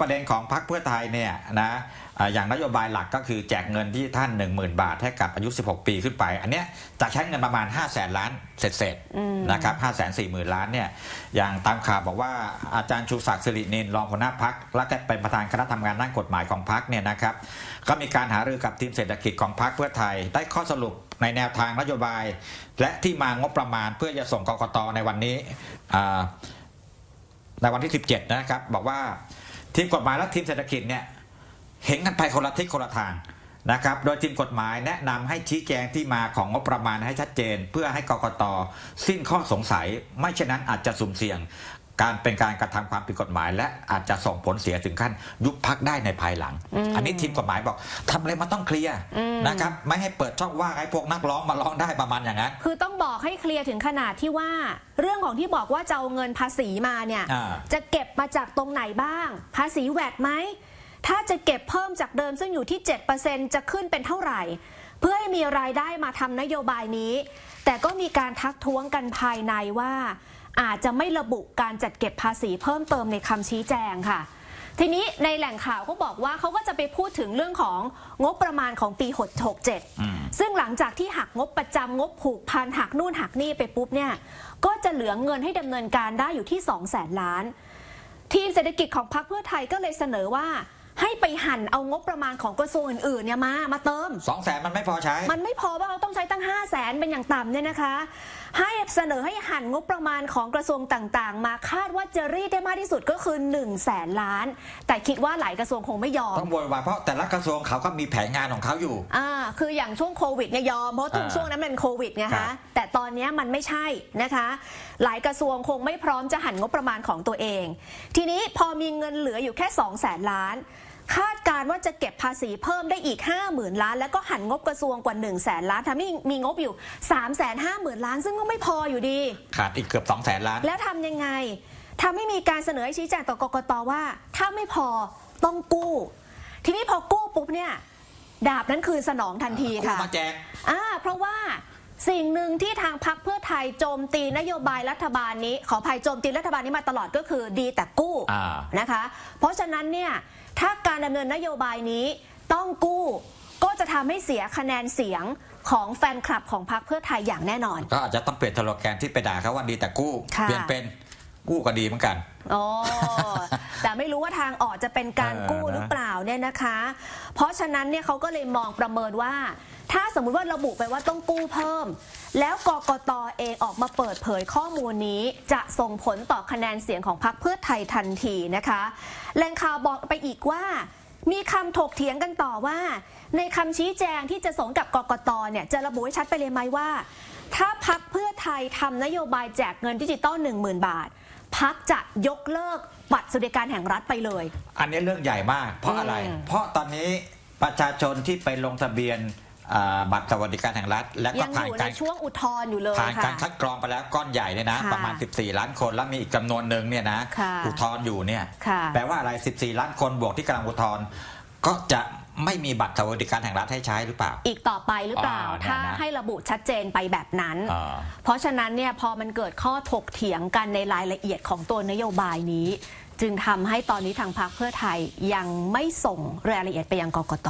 ประเด็นของพรรคเพื่อไทยเนี่ยนะอย่างนโยบายหลักก็คือแจกเงินที่ท่าน 10,000 บาทให้กับอายุ 16 ปีขึ้นไป อันเนี้ยจะใช้เงินประมาณ 5 0 0แสนล้านเศษอืมๆนะครับ5 4 0 0 0 0 ล้านเนี่ยอย่างตามข่าวบอกว่าอาจารย์ชูศักดิ์สิรินินรองหัวหน้าพักและก็เป็นประธานคณะทำงานด้านกฎหมายของพักเนี่ยนะครับก็มีการหารือกับทีมเศรษฐกิจของพรรคเพื่อไทย ได้ข้อสรุปในแนวทางนโยบาย และที่มางบประมาณเพื่อจะส่งกกตในวันนี้ในวันที่ 17 นะครับบอกว่า ทีมกฎหมายและทีมเศรษฐกิจเนี่ยเห็นกันไปคนละทิศคนละทางนะครับ โดยทีมกฎหมายแนะนำให้ชี้แจงที่มาของงบประมาณให้ชัดเจน เพื่อให้กกตสิ้นข้อสงสัย ไม่เช่นนั้นอาจจะสุ่มเสี่ยง การเป็นการกระทำความผิดกฎหมาย และอาจจะส่งผลเสียถึงขั้น ยุบพักได้ในภายหลังอืมอันนี้ทีมกฎหมายบอกทำอะไรมันต้องเคลียร์อืมนะครับไม่ให้เปิดช่องว่างให้พวกนักร้องมาร้องได้ประมาณอย่างนั้น คือต้องบอกให้เคลียร์ถึงขนาดที่ว่า เรื่องของที่บอกว่าจะเอาเงินภาษีมาเนี่ยอ่าจะเก็บมาจากตรงไหนบ้าง ภาษีแวดไหมถ้าจะเก็บเพิ่มจากเดิมซึ่งอยู่ที่ 7%จะขึ้นเป็นเท่าไหร่ เพื่อให้มีรายได้มาทำนโยบายนี้ แต่ก็มีการทักท้วงกันภายในว่า อาจจะไม่ระบุการจัดเก็บภาษีเพิ่มเติมในคำชี้แจงค่ะ ทีนี้ในแหล่งข่าวเขาบอกว่าเขาก็จะไปพูดถึงเรื่องของงบประมาณของปีอืม67 ซึ่งหลังจากที่หักงบประจำงบผูกพันหักนู่นหักนี่ไปปุ๊บเนี่ยก็จะเหลือเงินให้ดำเนินการได้อยู่ที่ 2 0 0แสนล้าน ทีมเศรษฐกิจของพรรคเพื่อไทยก็เลยเสนอว่า ให้ไปหั่นเอางบประมาณของกระทรวงอื่นๆเนี่ยมามาเติม สองแสนมันไม่พอใช้ มันไม่พอว่าเราต้องใช้ตั้ง 5 0 0แสนเป็นอย่างต่ำเนี่ยนะคะ ให้เสนอให้หั่นงบประมาณของกระทรวงต่างๆ มาคาดว่าจะรีดได้มากที่สุดก็คือ1 0 0 0 0แสนล้าน แต่คิดว่าหลายกระทรวงคงไม่ยอมต้องโวยวายเพราะแต่ละกระทรวงเขาก็มีแผนงานของเขาอยู่ อ่า คืออย่างช่วงโควิดเนี่ยยอมเพราะทุกอ่าช่วงนั้นมันโควิดไงครัคะบ แต่ตอนเนี้ยมันไม่ใช่นะคะ หลายกระทรวงคงไม่พร้อมจะหันงบประมาณของตัวเอง ทีนี้พอมีเงินเหลืออยู่แค่ 2 0 0แสนล้าน คาดการณ์ว่าจะเก็บภาษีเพิ่มได้อีก 50,000 ล้าน แล้วก็หันงบกระทรวงกว่า 1 0 0 0 0แสนล้านทำให้มีงบอยู่ 3 5 0 0 0 0 ล้าน ซึ่งก็ไม่พออยู่ดี ขาดอีกเกือบ2องแสนล้าน แล้วทำยังไงทำให้มีการเสนอให้ชี้แจงต่อกกตว่า ถ้าไม่พอต้องกู้ ทีนี้พอกู้ปุ๊บเนี่ย ดาบนั้นคือสนองทันทีกู้ค่ะมาแจกอ่าเพราะว่าสิ่งหนึ่งที่ทางพักเพื่อไทยโจมตีนโยบายรัฐบาลนี้ ขออภัยโจมตีรัฐบาลนี้มาตลอดก็คือดีแต่กู้อ่านะคะ เพราะฉะนั้นเนี่ยถ้าการดำเนินนโยบายนี้ต้องกู้ก็จะทำให้เสียคะแนนเสียงของแฟนคลับของพรรคเพื่อไทยอย่างแน่นอน ก็อาจจะต้องเปลี่ยนสโลแกนที่ไปด่าเขาว่าดีแต่กู้ค่ะเปลี่ยนเป็น กู้ก็ดีเหมือนกัน อ๋อ แต่ไม่รู้ว่าทางออกจะเป็นการเออกู้หรือเปล่าเนี่ยนะคะ เพราะฉะนั้นเนี่ยเขาก็เลยมองประเมินว่า ถ้าสมมุติว่าระบุไปว่าต้องกู้เพิ่ม แล้วกกตเองออกมาเปิดเผยข้อมูลนี้จะส่งผลต่อคะแนนเสียงของพรรคเพื่อไทยทันทีนะคะแหล่งข่าวบอกไปอีกว่ามีคำถกเถียงกันต่อว่า ในคำชี้แจงที่จะส่งกับกกตเนี่ยจะระบุให้ชัดไปเลยไหมว่า ถ้าพักเพื่อไทยทำนโยบายแจกเงินดิจิตอล10,000 บาท พักจะยกเลิกบัตรสวัสดิการแห่งรัฐไปเลย อันนี้เรื่องใหญ่มาก เพราะอะไรอืมเพราะตอนนี้ประชาชนที่ไปลงทะเบียนอ่าบัตรสวัสดิการแห่งรัฐ และก็ยังอผ่านยู่ในการช่วงอุทธรณ์อยู่เลยผ่านการค่ะคัดกรองไปแล้วก้อนใหญ่เนี่ยนะ ค่ะประมาณ 14 ล้านคนแล้วมีอีกจำนวนหนึ่งเนี่ยนะค่ะ อุทธรณ์อยู่เนี่ย ค่ะ แปลว่าอะไร 14 ล้านคนบวกที่กำลังอุทธรณ์ก็จะ ไม่มีบัตรสวัสดิการแห่งรัฐให้ใช้หรือเปล่า อีกต่อไปหรือเปล่า อ่าเนี่ยนะ ถ้าให้ระบุชัดเจนไปแบบนั้น อ่า เพราะฉะนั้นเนี่ยพอมันเกิดข้อถกเถียงกันในรายละเอียดของตัวนโยบายนี้ จึงทำให้ตอนนี้ทางพรรคเพื่อไทยยังไม่ส่งรายละเอียดไปยังกกต